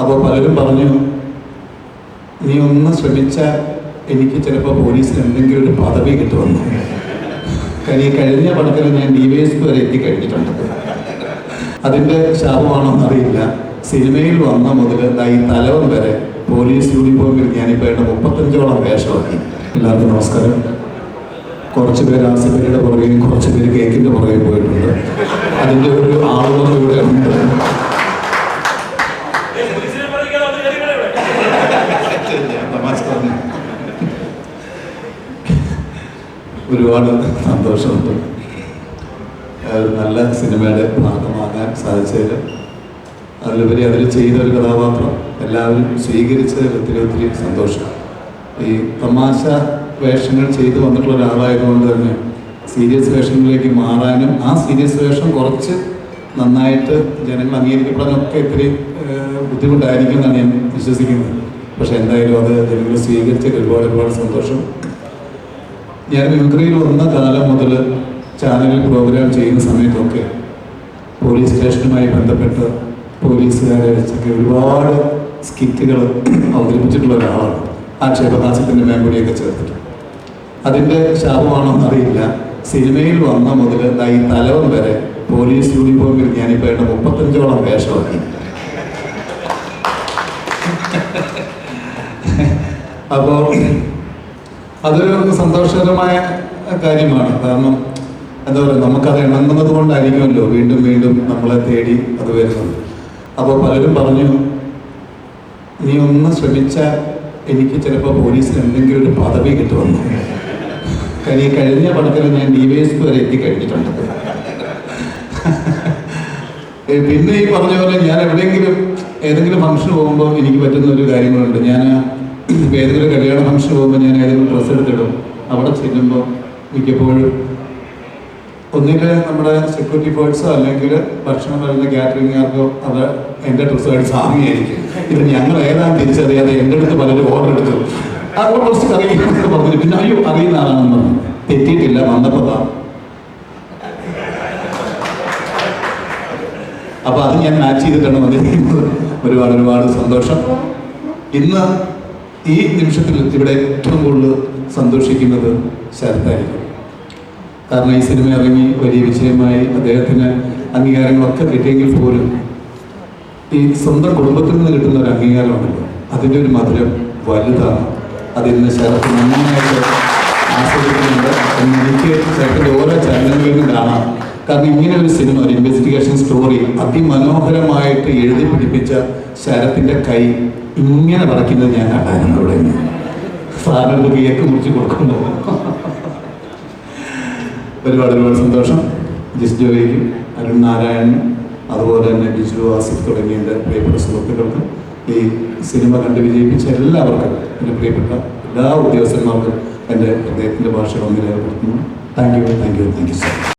അപ്പോൾ പലരും പറഞ്ഞു നീ ഒന്ന് ശ്രമിച്ചാൽ എനിക്ക് ചിലപ്പോൾ പോലീസിൽ എന്തെങ്കിലും ഒരു പദവി കിട്ടുമെന്ന്. കാര്യം കഴിഞ്ഞ പടത്തിൽ ഞാൻ ഡി വൈ എസ് പി വരെ എത്തിക്കഴിഞ്ഞിട്ടുണ്ട് അതിന്റെ ശാപമാണോ എന്നറിയില്ല. സിനിമയിൽ വന്ന മുതൽ ഈ തലവൻ വരെ പോലീസ് യൂണിഫോമിൽ ഞാനിപ്പോൾ എന്റെ മുപ്പത്തഞ്ചോളം വേഷമാക്കി. എല്ലാവർക്കും നമസ്കാരം. കുറച്ച് പേര് ആസിഫലിയുടെ പുറകെയും കുറച്ച് പേര് കേക്കിന്റെ പുറകെയും പോയിട്ടുണ്ട്. അതിന്റെ ഒരു ആളുകൾ ഇവിടെ ഉണ്ട് തമാശ പറഞ്ഞു. ഒരുപാട് സന്തോഷമുണ്ട്. നല്ല സിനിമയുടെ ഭാഗമാകാൻ സാധിച്ചതിൽ. അതിലുപരി അതിൽ ചെയ്ത ഒരു കഥാപാത്രം എല്ലാവരും സ്വീകരിച്ചതിൽ ഒത്തിരി ഒത്തിരി സന്തോഷം. ഈ തമാശ വേഷങ്ങൾ ചെയ്തു വന്നിട്ടുള്ള ഒരാളായതുകൊണ്ട് തന്നെ സീരിയസ് വേഷങ്ങളിലേക്ക് മാറാനും ആ സീരിയസ് വേഷം കുറച്ച് നന്നായിട്ട് ജനങ്ങൾ അംഗീകരിക്കപ്പെടാനൊക്കെ ഇത്തിരി ബുദ്ധിമുട്ടായിരിക്കും എന്നാണ് ഞാൻ വിശ്വസിക്കുന്നത്. പക്ഷേ എന്തായാലും അത് ജനങ്ങൾ സ്വീകരിച്ചതിൽ ഒരുപാട് ഒരുപാട് സന്തോഷം. ഞാൻ മിമിക്രിയിൽ വന്ന കാലം മുതൽ ചാനലിൽ പ്രോഗ്രാം ചെയ്യുന്ന സമയത്തൊക്കെ പോലീസ് സ്റ്റേഷനുമായി ബന്ധപ്പെട്ട് പോലീസുകാരെ വെച്ചൊക്കെ ഒരുപാട് സ്കിറ്റുകൾ അവതരിപ്പിച്ചിട്ടുള്ള ഒരാളാണ്. ആ ആക്ഷേപഹാസ്യത്തിന്റെ മേമ്പൊടിയൊക്കെ ചേർത്തിട്ട്. അതിന്റെ ശാപമാണോ അറിയില്ല സിനിമയിൽ വന്ന മുതൽ ഈ തലവൻ വരെ പോലീസ് യൂണിഫോമിൽ ഞാനിപ്പോൾ എന്റെ മുപ്പത്തഞ്ചോളം വേഷമാക്കി. അപ്പോൾ അതൊരു സന്തോഷകരമായ കാര്യമാണ്. കാരണം എന്താ പറയുക നമുക്കത് ഇണങ്ങുന്നത് കൊണ്ടായിരിക്കുമല്ലോ വീണ്ടും വീണ്ടും നമ്മളെ തേടി അത് വരുന്നത്. അപ്പോൾ പലരും പറഞ്ഞു നീ ഒന്ന് ശ്രമിച്ചാൽ എനിക്ക് ചിലപ്പോൾ പോലീസിൽ എന്തെങ്കിലും ഒരു പദവി കിട്ടുമെന്ന്. കാര്യം ഈ കഴിഞ്ഞ പടത്തിൽ ഞാൻ ഡി വൈ എസ് പി വരെ എത്തിക്കഴിഞ്ഞിട്ടുണ്ട് പിന്നെ ഈ പറഞ്ഞ പോലെ ഞാൻ എവിടെയെങ്കിലും ഏതെങ്കിലും ഫംഗ്ഷൻ പോകുമ്പോൾ എനിക്ക് പറ്റുന്ന ഒരു കാര്യങ്ങളുണ്ട്. ഞാൻ ഏതെങ്കിലും കല്യാണ ഫംഗ്ഷൻ പോകുമ്പോൾ ഞാൻ ഏതെങ്കിലും ഡ്രസ്സ് എടുത്തിടും. അവിടെ ചെല്ലുമ്പോൾ മിക്കപ്പോഴും ഒന്നുകിൽ നമ്മുടെ സെക്യൂരിറ്റി ഫോഴ്സോ അല്ലെങ്കിൽ ഭക്ഷണം വരുന്ന കാറ്ററിംഗുകാർക്കോ അത് എന്റെ ഡ്രസ്സുമായിട്ട് സാമ്യമായിരിക്കും ഇത് ഞങ്ങൾ ഏതാണ് തിരിച്ചറിയാതെ എന്റെ അടുത്ത് പലരും ഓർഡർ എടുത്തു. അപ്പോൾ കുറച്ച് അറിയിക്കുന്നൊക്കെ പറഞ്ഞു പിന്നെ അയ്യോ അറിയുന്ന ആളാണെന്ന് പറഞ്ഞു തെറ്റിയിട്ടില്ല വന്നപ്പോൾ താ അപ്പോൾ അത് ഞാൻ മാച്ച് ചെയ്തിട്ടാണ് വന്നിരിക്കുന്നത്. ഒരുപാട് ഒരുപാട് സന്തോഷം. ഇന്ന് ഈ നിമിഷത്തിൽ ഇവിടെ ഏറ്റവും കൂടുതൽ സന്തോഷിക്കുന്നത് ശരത്തായിരിക്കും. കാരണം ഈ സിനിമ ഇറങ്ങി വലിയ വിജയമായി അദ്ദേഹത്തിന് അംഗീകാരങ്ങളൊക്കെ കിട്ടിയെങ്കിൽ പോലും ഈ സ്വന്തം കുടുംബത്തിൽ നിന്ന് കിട്ടുന്ന ഒരു അംഗീകാരമുണ്ടല്ലോ അതിന്റെ ഒരു മധുരം വലുതാണ്. അതിൽ നിന്ന് ശരത്ത് നന്നായിട്ട് ആസ്വദിക്കുന്നുണ്ട്. എനിക്ക് ചേട്ടന്റെ കാരണം ഇങ്ങനെ ഒരു സിനിമ ഒരു ഇൻവെസ്റ്റിഗേഷൻ സ്റ്റോറി അതിമനോഹരമായിട്ട് എഴുതി പിടിപ്പിച്ച ശരത്തിന്റെ കൈ ഇങ്ങനെ വറയ്ക്കുന്നത് ഞാൻ കണ്ടായിരുന്നു അവിടെ സാറിന് കേക്ക് മുറിച്ച് കൊടുക്കുന്നത് ഒരുപാട് ഒരുപാട് സന്തോഷം. ജിസ് ജോയിക്കും അരുൺ നാരായണനും അതുപോലെ തന്നെ ബിജു ആസിഫ് തുടങ്ങിയ എന്റെ പ്രിയപ്പെട്ട സുഹൃത്തുക്കൾക്കും ഈ സിനിമ കണ്ട് വിജയിപ്പിച്ച എല്ലാവർക്കും എന്റെ പ്രിയപ്പെട്ട എല്ലാ ഉദ്യോഗസ്ഥന്മാർക്കും എന്റെ ഹൃദയത്തിന്റെ ഭാഷ ഒന്നിലേർപ്പെടുത്തുന്നു. Thank you thank you thank you sir